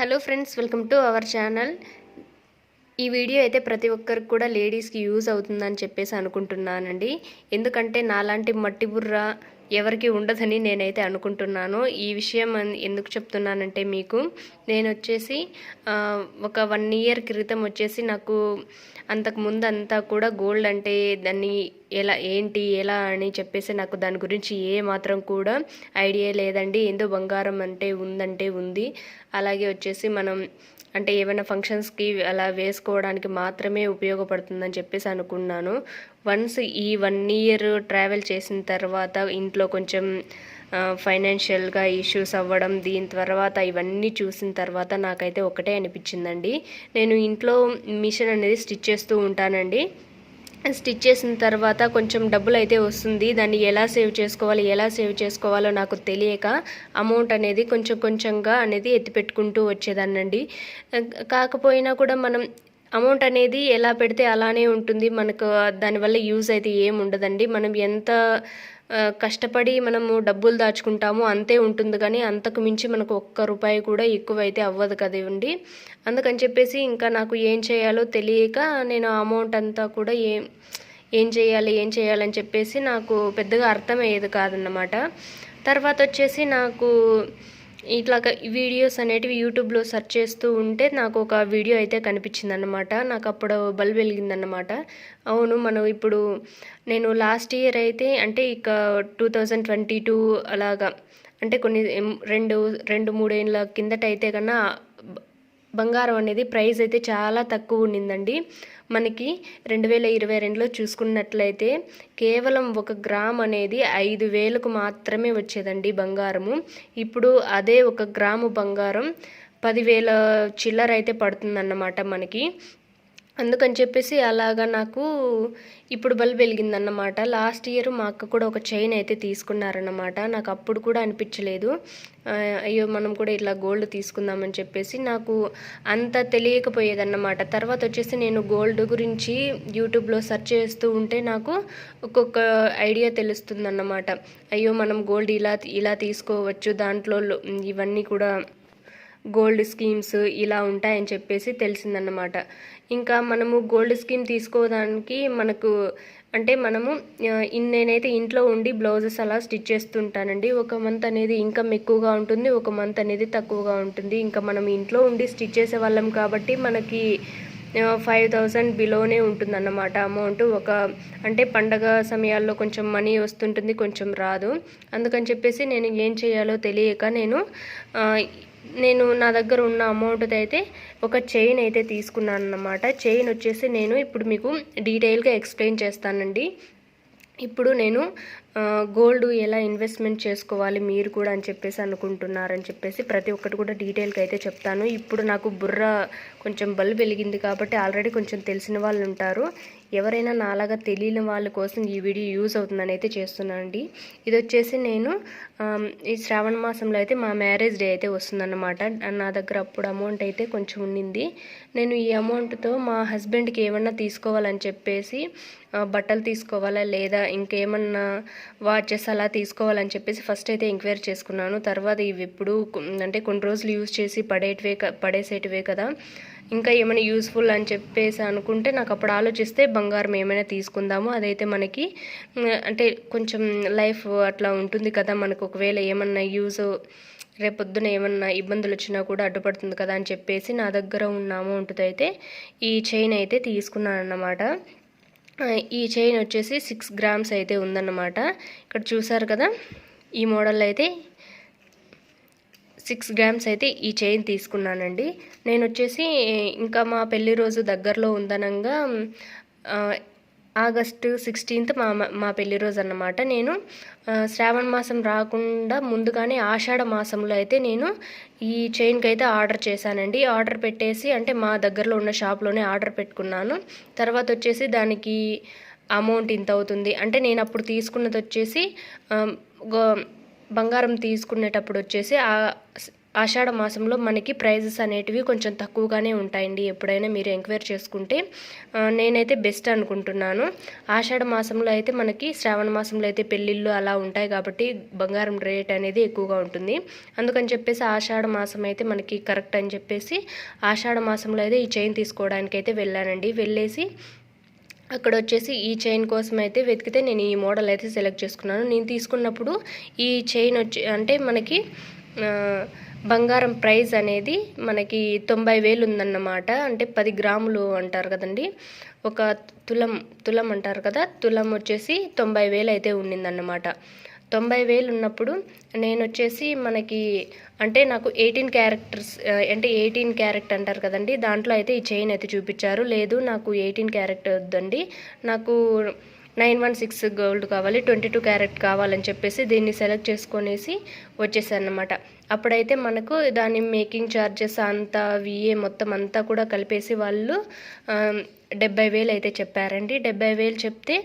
Hello friends welcome to our channel. ఈ video అయితే ప్రతి ఒక్కరికి కూడా లేడీస్కి యూజ్ అవుతుందని చెప్పేసి అనుకుంటున్నానండి. ఎందుకంటే నాలాంటి మట్టి బుర్ర ఎవరికి ఉండదని నేనైతే అనుకుంటున్నాను. ఈ విషయం ఎందుకు చెప్తున్నానంటే మీకు నేను వచ్చేసి ఒక వన్ ఇయర్ క్రితం వచ్చేసి నాకు అంతకు ముందు అంతా కూడా గోల్డ్ అంటే దాన్ని ఎలా ఏంటి ఎలా అని చెప్పేసి నాకు దాని గురించి ఏ మాత్రం కూడా ఐడియా లేదండి. ఏందో బంగారం అంటే ఉందంటే ఉంది. అలాగే వచ్చేసి మనం అంటే ఏమైనా ఫంక్షన్స్కి అలా వేసుకోవడానికి మాత్రమే ఉపయోగపడుతుందని చెప్పేసి అనుకున్నాను. వన్స్ ఈ వన్ ఇయర్ ట్రావెల్ చేసిన తర్వాత ఇంట్లో కొంచెం ఫైనాన్షియల్గా ఇష్యూస్ అవ్వడం దీని తర్వాత ఇవన్నీ చూసిన తర్వాత నాకైతే ఒకటే అనిపించిందండి. నేను ఇంట్లో మిషన్ అనేది స్టిచ్ చేస్తూ ఉంటానండి. స్టిచ్ చేసిన తర్వాత కొంచెం డబ్బులు అయితే వస్తుంది. దాన్ని ఎలా సేవ్ చేసుకోవాలి ఎలా సేవ్ చేసుకోవాలో నాకు తెలియక అమౌంట్ అనేది కొంచెం కొంచెంగా అనేది ఎత్తిపెట్టుకుంటూ వచ్చేదాన్నండి. కాకపోయినా కూడా మనం అమౌంట్ అనేది ఎలా పెడితే అలానే ఉంటుంది. మనకు దానివల్ల యూజ్ అయితే ఏముండదండి ఉండదండి. మనం ఎంత కష్టపడి మనము డబ్బులు దాచుకుంటాము అంతే ఉంటుంది కానీ అంతకు మించి మనకు ఒక్క రూపాయి కూడా ఎక్కువ అయితే అవ్వదు కదండి అందుకని చెప్పేసి ఇంకా నాకు ఏం చేయాలో తెలియక నేను ఆ అమౌంట్ అంతా కూడా ఏం ఏం చేయాలి ఏం చేయాలని చెప్పేసి నాకు పెద్దగా అర్థమయ్యేది కాదన్నమాట. తర్వాత వచ్చేసి నాకు ఇట్లా వీడియోస్ అనేటివి యూట్యూబ్లో సెర్చ్ చేస్తూ ఉంటే నాకు ఒక వీడియో అయితే కనిపించింది అనమాట నాకు అప్పుడు బల్బ్ వెలిగిందనమాట అవును మనం ఇప్పుడు నేను లాస్ట్ ఇయర్ అయితే అంటే ఇక టూ థౌజండ్ ట్వంటీ టూ అలాగా అంటే కొన్ని రెండు రెండు మూడేళ్ళ కిందట అయితే కన్నా బంగారం అనేది ప్రైస్ అయితే చాలా తక్కువ ఉండిందండి. మనకి రెండు వేల ఇరవై రెండులో చూసుకున్నట్లయితే కేవలం ఒక గ్రామ్ అనేది ఐదు వేలకు మాత్రమే వచ్చేదండి బంగారము. ఇప్పుడు అదే ఒక గ్రాము బంగారం పదివేల చిల్లర అయితే పడుతుందన్నమాట మనకి. అందుకని చెప్పేసి అలాగా నాకు ఇప్పుడు బల్బ్ వెలిగిందన్నమాట. లాస్ట్ ఇయర్ మా అక్క కూడా ఒక చైన్ అయితే తీసుకున్నారన్నమాట. నాకు అప్పుడు కూడా అనిపించలేదు. అయ్యో మనం కూడా ఇట్లా గోల్డ్ తీసుకుందామని చెప్పేసి నాకు అంత తెలియకపోయేదన్నమాట. తర్వాత వచ్చేసి నేను గోల్డ్ గురించి యూట్యూబ్లో సెర్చ్ చేస్తూ ఉంటే నాకు ఒక్కొక్క ఐడియా తెలుస్తుందన్నమాట. అయ్యో మనం గోల్డ్ ఇలా ఇలా తీసుకోవచ్చు. దాంట్లో ఇవన్నీ కూడా గోల్డ్ స్కీమ్స్ ఇలా ఉంటాయని చెప్పేసి తెలిసిందన్నమాట. ఇంకా మనము గోల్డ్ స్కీమ్ తీసుకోవడానికి మనకు అంటే మనము నేనైతే ఇంట్లో ఉండి బ్లౌజెస్ అలా స్టిచ్ చేస్తుంటానండి. ఒక మంత్ అనేది ఇన్కమ్ ఎక్కువగా ఉంటుంది ఒక మంత్ అనేది తక్కువగా ఉంటుంది. ఇంకా మనం ఇంట్లో ఉండి స్టిచ్ చేసే వాళ్ళం కాబట్టి మనకి ఫైవ్ థౌజండ్ బిలోనే ఉంటుందన్నమాట అమౌంట్. ఒక అంటే పండగ సమయాల్లో కొంచెం మనీ వస్తుంటుంది కొంచెం రాదు. అందుకని చెప్పేసి నేను ఏం చేయాలో తెలియక నేను నేను నా దగ్గర ఉన్న అమౌంట్ అయితే ఒక చైన్ అయితే తీసుకున్నాను అన్నమాట చైన్ వచ్చేసి నేను ఇప్పుడు మీకు డీటెయిల్గా ఎక్స్ప్లెయిన్ చేస్తానండి. ఇప్పుడు నేను గోల్డ్ ఎలా ఇన్వెస్ట్మెంట్ చేసుకోవాలి మీరు కూడా అని చెప్పేసి అనుకుంటున్నారని చెప్పేసి ప్రతి ఒక్కటి కూడా డీటెయిల్గా అయితే చెప్తాను. ఇప్పుడు నాకు బుర్ర కొంచెం బల్బ్ వెలిగింది కాబట్టి ఆల్రెడీ కొంచెం తెలిసిన వాళ్ళు ఉంటారు. ఎవరైనా నాలాగా తెలియని వాళ్ళ కోసం ఈ వీడియో యూజ్ అవుతుందని అయితే చేస్తున్నానండి. ఇది వచ్చేసి నేను ఈ శ్రావణ మాసంలో అయితే మా మ్యారేజ్ డే అయితే వస్తుందన్నమాట. నా దగ్గర అప్పుడు అమౌంట్ అయితే కొంచెం ఉండింది. నేను ఈ అమౌంట్తో మా హస్బెండ్కి ఏమన్నా తీసుకోవాలని చెప్పేసి బట్టలు తీసుకోవాలా లేదా ఇంకేమన్నా వాచెస్ అలా తీసుకోవాలని చెప్పేసి ఫస్ట్ అయితే ఎంక్వైరీ చేసుకున్నాను. తర్వాత ఇవి ఎప్పుడు అంటే కొన్ని రోజులు యూజ్ చేసి పడేటివే క- పడేసేటివే కదా. ఇంకా ఏమైనా యూస్ఫుల్ అని చెప్పేసి అనుకుంటే నాకు అప్పుడు ఆలోచిస్తే బంగారం ఏమైనా తీసుకుందాము. అదైతే మనకి అంటే కొంచెం లైఫ్ అట్లా ఉంటుంది కదా. మనకు ఒకవేళ ఏమన్నా యూజ్ రేపొద్దున ఏమన్నా ఇబ్బందులు వచ్చినా కూడా అడ్డుపడుతుంది కదా అని చెప్పేసి నా దగ్గర ఉన్న అమౌంట్తో అయితే ఈ చైన్ అయితే తీసుకున్నాను అన్నమాట ఈ చైన్ వచ్చేసి సిక్స్ గ్రామ్స్ అయితే ఉందన్నమాట. ఇక్కడ చూసారు కదా? ఈ మోడల్ అయితే సిక్స్ గ్రామ్స్ అయితే ఈ చైన్ తీసుకున్నానండి. నేను వచ్చేసి ఇంకా మా పెళ్ళి రోజు దగ్గరలో ఉందనంగా ఆగస్టు సిక్స్టీన్త్ మా మా పెళ్ళి రోజు అన్నమాట. నేను శ్రావణ మాసం రాకుండా ముందుగానే ఆషాఢ మాసంలో అయితే నేను ఈ చైన్కి అయితే ఆర్డర్ చేశానండి. ఆర్డర్ పెట్టేసి అంటే మా దగ్గరలో ఉన్న షాప్లోనే ఆర్డర్ పెట్టుకున్నాను. తర్వాత వచ్చేసి దానికి అమౌంట్ ఇంత అవుతుంది. అంటే నేను అప్పుడు తీసుకున్నది వచ్చేసి బంగారం తీసుకునేటప్పుడు వచ్చేసి ఆషాఢ మాసంలో మనకి ప్రైజెస్ అనేటివి కొంచెం తక్కువగానే ఉంటాయండి. ఎప్పుడైనా మీరు ఎంక్వైరీ చేసుకుంటే నేనైతే బెస్ట్ అనుకుంటున్నాను. ఆషాఢ మాసంలో అయితే మనకి శ్రావణ మాసంలో అయితే పెళ్ళిళ్ళు అలా ఉంటాయి కాబట్టి బంగారం రేట్ అనేది ఎక్కువగా ఉంటుంది. అందుకని చెప్పేసి ఆషాఢ మాసం అయితే మనకి కరెక్ట్ అని చెప్పేసి ఆషాఢ మాసంలో అయితే ఈ చైన్ తీసుకోవడానికి అయితే వెళ్ళానండి. వెళ్ళేసి అక్కడ వచ్చేసి ఈ చైన్ కోసం అయితే వెతికితే నేను ఈ మోడల్ అయితే సెలెక్ట్ చేసుకున్నాను. నేను తీసుకున్నప్పుడు ఈ చైన్ వచ్చి అంటే మనకి బంగారం ప్రైస్ అనేది మనకి తొంభై వేలు ఉందన్నమాట అంటే పది గ్రాములు అంటారు కదండి. ఒక తులం తులం అంటారు కదా. తులం వచ్చేసి తొంభై వేలు అయితే ఉండిందన్నమాట. తొంభై వేలు ఉన్నప్పుడు నేను వచ్చేసి మనకి అంటే నాకు ఎయిటీన్ క్యారెక్టర్స్ అంటే ఎయిటీన్ క్యారెక్టర్ అంటారు కదండి. దాంట్లో అయితే ఈ చైన్ అయితే చూపించారు. లేదు నాకు ఎయిటీన్ క్యారెక్టర్ వద్దండి. నాకు నైన్ వన్ సిక్స్ గోల్డ్ కావాలి ట్వంటీ టూ క్యారెట్ కావాలని చెప్పేసి దీన్ని సెలెక్ట్ చేసుకొనేసి వచ్చేసానమాట అప్పుడైతే మనకు దాని మేకింగ్ ఛార్జెస్ అంతా విఏ మొత్తం అంతా కూడా కలిపేసి వాళ్ళు డెబ్బై వేలు అయితే చెప్పారండి. డెబ్బై వేలు చెప్తే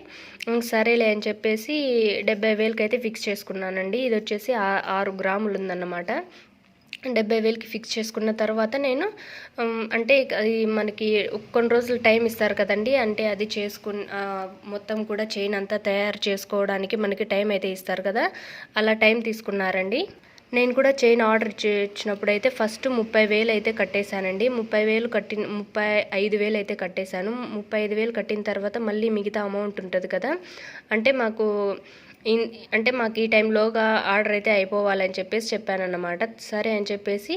సరేలే అని చెప్పేసి డెబ్బై వేలకి అయితే ఫిక్స్ చేసుకున్నానండి. ఇది వచ్చేసి ఆరు గ్రాములు ఉందన్నమాట. డెబ్బై వేలకి ఫిక్స్ చేసుకున్న తర్వాత నేను అంటే అది మనకి కొన్ని రోజులు టైం ఇస్తారు కదండి. అంటే అది చేసుకున్న మొత్తం కూడా చైన్ అంతా తయారు చేసుకోవడానికి మనకి టైం అయితే ఇస్తారు కదా. అలా టైం తీసుకున్నారండి. నేను కూడా చైన్ ఆర్డర్ చేసినప్పుడు అయితే ఫస్ట్ ముప్పై వేలు అయితే కట్టేశానండి. ముప్పై వేలు కట్టిన ముప్పై ఐదు వేలు అయితే కట్టేశాను. ముప్పై ఐదు వేలు కట్టిన తర్వాత మళ్ళీ మిగతా అమౌంట్ ఉంటుంది కదా. అంటే మాకు అంటే మాకు ఈ టైంలోగా ఆర్డర్ అయితే అయిపోవాలని చెప్పేసి చెప్పానన్నమాట. సరే అని చెప్పేసి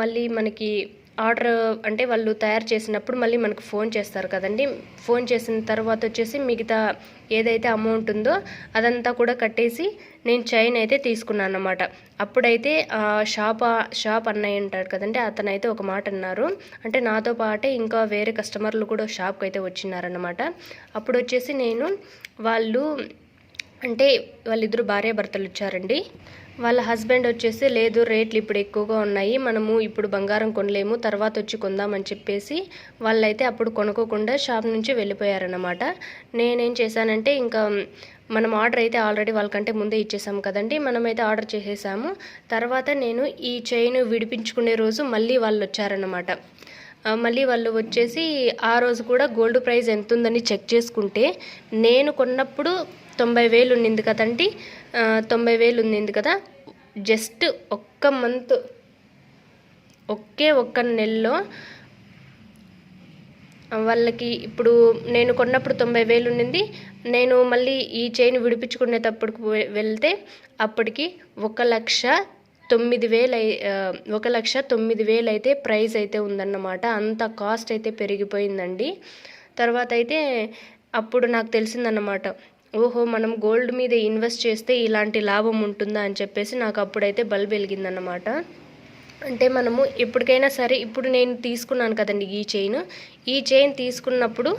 మళ్ళీ మనకి ఆర్డర్ అంటే వాళ్ళు తయారు చేసినప్పుడు మళ్ళీ మనకు ఫోన్ చేస్తారు కదండి. ఫోన్ చేసిన తర్వాత వచ్చేసి మిగతా ఏదైతే అమౌంట్ ఉందో అదంతా కూడా కట్టేసి నేను చైన్ అయితే తీసుకున్నాను అన్నమాట అప్పుడైతే షాప్ షాప్ అన్నయ్య ఉంటాడు కదండి అతనైతే ఒక మాట అన్నారు. అంటే నాతో పాటే ఇంకా వేరే కస్టమర్లు కూడా షాప్కి అయితే వచ్చినారనమాట అప్పుడు వచ్చేసి నేను వాళ్ళు అంటే వాళ్ళిద్దరు భార్య భర్తలు వచ్చారండి. వాళ్ళ హస్బెండ్ వచ్చేసి లేదు రేట్లు ఇప్పుడు ఎక్కువగా ఉన్నాయి. మనము ఇప్పుడు బంగారం కొనలేము. తర్వాత వచ్చి కొందామని చెప్పేసి వాళ్ళైతే అప్పుడు కొనుక్కోకుండా షాప్ నుంచి వెళ్ళిపోయారనమాట నేనేం చేశానంటే ఇంకా మనం ఆర్డర్ అయితే ఆల్రెడీ వాళ్ళకంటే ముందే ఇచ్చేసాము కదండి. మనమైతే ఆర్డర్ చేసేసాము. తర్వాత నేను ఈ చైన్ విడిపించుకునే రోజు మళ్ళీ వాళ్ళు వచ్చారన్నమాట. మళ్ళీ వాళ్ళు వచ్చేసి ఆ రోజు కూడా గోల్డ్ ప్రైస్ ఎంత ఉందని చెక్ చేసుకుంటే నేను కొన్నప్పుడు తొంభై వేలు ఉండింది కదండి తొంభై వేలు ఉండింది కదా. జస్ట్ ఒక్క మంత్ ఒకే ఒక్క నెలలో వాళ్ళకి ఇప్పుడు నేను కొన్నప్పుడు తొంభై వేలు ఉండింది నేను మళ్ళీ ఈ చైన్ విడిపించుకునేటప్పుడు వెళ్తే అప్పటికి ఒక లక్ష తొమ్మిది వేలు ఒక లక్ష తొమ్మిది వేలు అయితే ప్రైస్ అయితే ఉందన్నమాట. అంత కాస్ట్ అయితే పెరిగిపోయిందండి. తర్వాత అయితే అప్పుడు నాకు తెలిసిందన్నమాట. ఓహో మనం గోల్డ్ మీద ఇన్వెస్ట్ చేస్తే ఇలాంటి లాభం ఉంటుందా అని చెప్పేసి నాకు అప్పుడైతే బల్బ్ వెలిగిందన్నమాట. అంటే మనము ఎప్పటికైనా సరే ఇప్పుడు నేను తీసుకున్నాను కదండి ఈ చైన్. ఈ చైన్ తీసుకున్నప్పుడు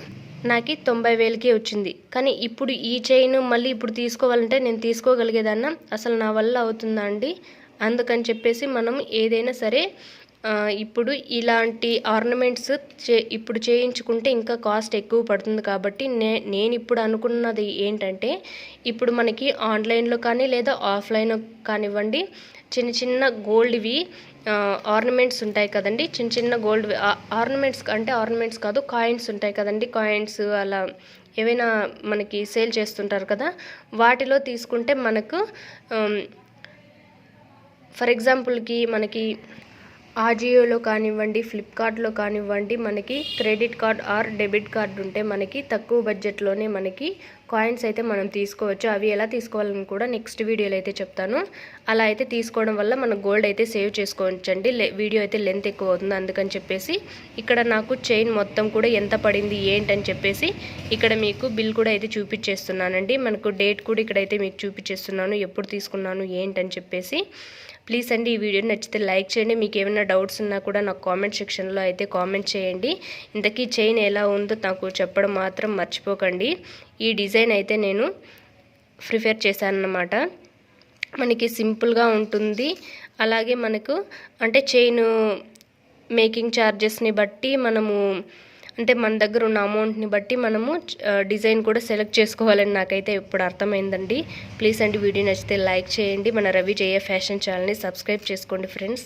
నాకు తొంభై వేలకి వచ్చింది. కానీ ఇప్పుడు ఈ చైన్ మళ్ళీ ఇప్పుడు తీసుకోవాలంటే నేను తీసుకోగలిగేదన్నా అసలు నా వల్ల అవుతుందా అండి? అందుకని చెప్పేసి మనం ఏదైనా సరే ఇప్పుడు ఇలాంటి ఆర్నమెంట్స్ చే ఇప్పుడు చేయించుకుంటే ఇంకా కాస్ట్ ఎక్కువ పడుతుంది కాబట్టి నే నేను ఇప్పుడు అనుకున్నది ఏంటంటే ఇప్పుడు మనకి ఆన్లైన్లో కానీ లేదా ఆఫ్లైన్ కానివ్వండి చిన్న చిన్న గోల్డ్వి ఆర్నమెంట్స్ ఉంటాయి కదండి చిన్న చిన్న గోల్డ్ ఆర్నమెంట్స్ అంటే ఆర్నమెంట్స్ కాదు కాయిన్స్ ఉంటాయి కదండి కాయిన్స్ అలా ఏవైనా మనకి సేల్ చేస్తుంటారు కదా వాటిలో తీసుకుంటే మనకు ఫర్ ఎగ్జాంపుల్కి మనకి ఆజియోలో కానివ్వండి ఫ్లిప్కార్ట్లో కానివ్వండి మనకి credit card or debit card ఉంటే మనకి తక్కువ బడ్జెట్లోనే మనకి కాయిన్స్ అయితే మనం తీసుకోవచ్చు. అవి ఎలా తీసుకోవాలని కూడా నెక్స్ట్ వీడియోలో అయితే చెప్తాను. అలా అయితే తీసుకోవడం వల్ల మన గోల్డ్ అయితే సేవ్ చేసుకోవచ్చండి. వీడియో అయితే లెంత్ ఎక్కువ అవుతుంది. అందుకని చెప్పేసి ఇక్కడ నాకు చైన్ మొత్తం కూడా ఎంత పడింది ఏంటని చెప్పేసి ఇక్కడ మీకు బిల్ కూడా అయితే చూపించేస్తున్నానండి. మనకు డేట్ కూడా ఇక్కడైతే మీకు చూపించేస్తున్నాను. ఎప్పుడు తీసుకున్నాను ఏంటని చెప్పేసి. ప్లీజ్ అండి ఈ వీడియో నచ్చితే లైక్ చేయండి. మీకు ఏమైనా డౌట్స్ ఉన్నా కూడా నాకు కామెంట్ సెక్షన్లో అయితే కామెంట్ చేయండి. ఇంతకీ చైన్ ఎలా ఉందో నాకు చెప్పడం మాత్రం మర్చిపోకండి. ఈ డిజైన్ అయితే నేను ప్రిఫర్ చేశానన్నమాట. మనకి సింపుల్గా ఉంటుంది. అలాగే మనకు అంటే చైన్ మేకింగ్ ఛార్జెస్ని బట్టి మనము అంటే మన దగ్గర ఉన్న అమౌంట్ని బట్టి మనము డిజైన్ కూడా సెలెక్ట్ చేసుకోవాలని నాకైతే ఇప్పుడు అర్థమైందండి. ప్లీజ్ అండి వీడియో నచ్చితే లైక్ చేయండి. మన రవి జయ ఫ్యాషన్ ఛానల్ని సబ్స్క్రైబ్ చేసుకోండి ఫ్రెండ్స్.